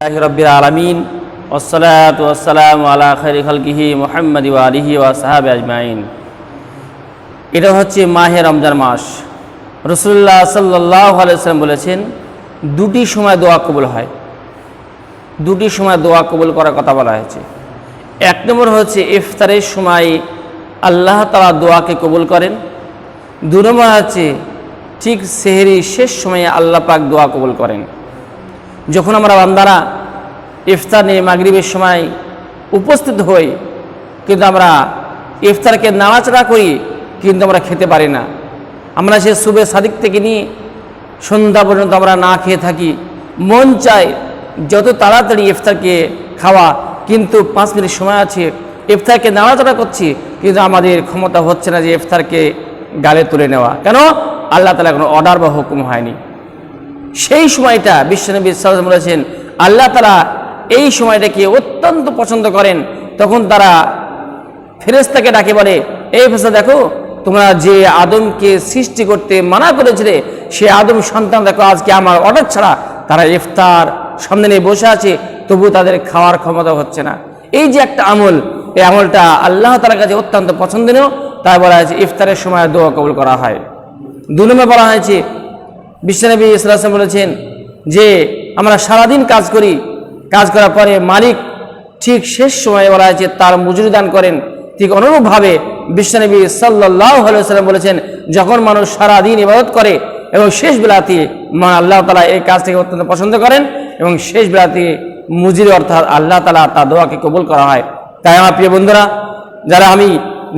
রব্বিল আলমিন ওসলাত ওসালাম আলা খৈর খালকিহি মোহাম্মদ আলিহি ওয়া সাহাবে আজমাইন। এটা হচ্ছে মাহে রমজান মাস। রসুল্লাহ সাল্লাহ আলাইসাল্লাম বলেছেন, দুটি সময় দোয়া কবুল হয়। দুটি সময় দোয়া কবুল করার কথা বলা হয়েছে। এক নম্বর হচ্ছে ইফতারের সময় আল্লাহ তালা দোয়াকে কবুল করেন। দু নম্বর হচ্ছে ঠিক সেহেরি শেষ সময়ে আল্লাহ পাক দোয়া কবুল করেন। যখন আমরা বান্দারা ইফতার নিয়ে মাগরিবের সময় উপস্থিত হই, কিন্তু আমরা ইফতারকে নাড়াচাড়া করি, কিন্তু আমরা খেতে পারি না। আমরা সে সুবে সাদিক থেকে নিয়ে সন্ধ্যা পর্যন্ত আমরা না খেয়ে থাকি। মন চায় যত তাড়াতাড়ি ইফতারকে খাওয়া, কিন্তু পাঁচ মিনিট সময় আছে, ইফতারকে নাড়াচাড়া করছি, কিন্তু আমাদের ক্ষমতা হচ্ছে না যে ইফতারকে গালে তুলে নেওয়া। কেন? আল্লাহ তালা কোনো অর্ডার বা হুকুম হয়নি। সেই সময়টা বিশ্বনবী সাল্লাম বলেছেন, আল্লাহ তারা এই সময়টাকে অত্যন্ত পছন্দ করেন। তখন তারা ফেরেস্তাকে ডাকে বলে, এই ফেসা দেখো, তোমরা যে আদমকে সৃষ্টি করতে মানা করেছিলে, সে আদম সন্তান দেখো, আজকে আমার অর্ডার ছাড়া তারা ইফতার সামনে নিয়ে বসে আছে তবু তাদের খাওয়ার ক্ষমতা হচ্ছে না। এই যে একটা আমল, এই আমলটা আল্লাহ তালার কাছে অত্যন্ত পছন্দনীয়। তাই বলা হয়েছে ইফতারের সময় দোয়া কবুল করা হয়। দু নম্বর বলা হয়েছে বিশ্বনবী ইসলাম বলেছেন যে, আমরা সারাদিন কাজ করি, কাজ করার পরে মালিক ঠিক শেষ সময়ে বলা হয়েছে, তার মজুরি দান করেন। ঠিক অনুরূপভাবে বিশ্বনবী সাল্লাহ সাল্লাম বলেছেন, যখন মানুষ সারাদিন ইবাদত করে এবং শেষ বেলাতে মা আল্লাহ তালা এই কাজটিকে অত্যন্ত পছন্দ করেন এবং শেষ বেলাতে মুজির অর্থাৎ আল্লাহ তালা তা দোয়াকে কবুল করা হয়। তাই আমার প্রিয় বন্ধুরা, যারা আমি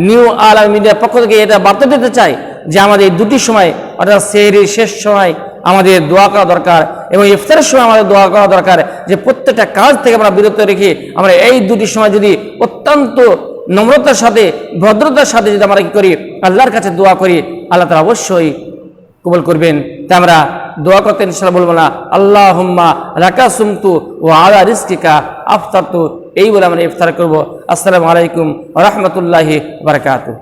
নিউ আল মিডিয়ার পক্ষ থেকে এটা বার্তা দিতে চাই যে, আমাদের দুটি সময় অর্থাৎ সেহরির শেষ সময় আমাদের দোয়া করা দরকার এবং ইফতারের সময় আমাদের দোয়া করা দরকার যে প্রত্যেকটা কাজ থেকে আমরা বিরত রেখে আমরা এই দুটি সময় যদি অত্যন্ত নম্রতার সাথে, ভদ্রতার সাথে যদি আমরা কি করি, আল্লাহর কাছে দোয়া করি, আল্লাহ তালা অবশ্যই কবুল করবেন। তাই আমরা দোয়া করতে ইনশাল্লাহ বলব না আল্লাহ হুম্মা রাকা সুমতু ও আলা রিস্কিকা আফতার তু এই বলে আমরা ইফতার করব। আসসালামু আলাইকুম রহমতুল্লাহি বারকাতু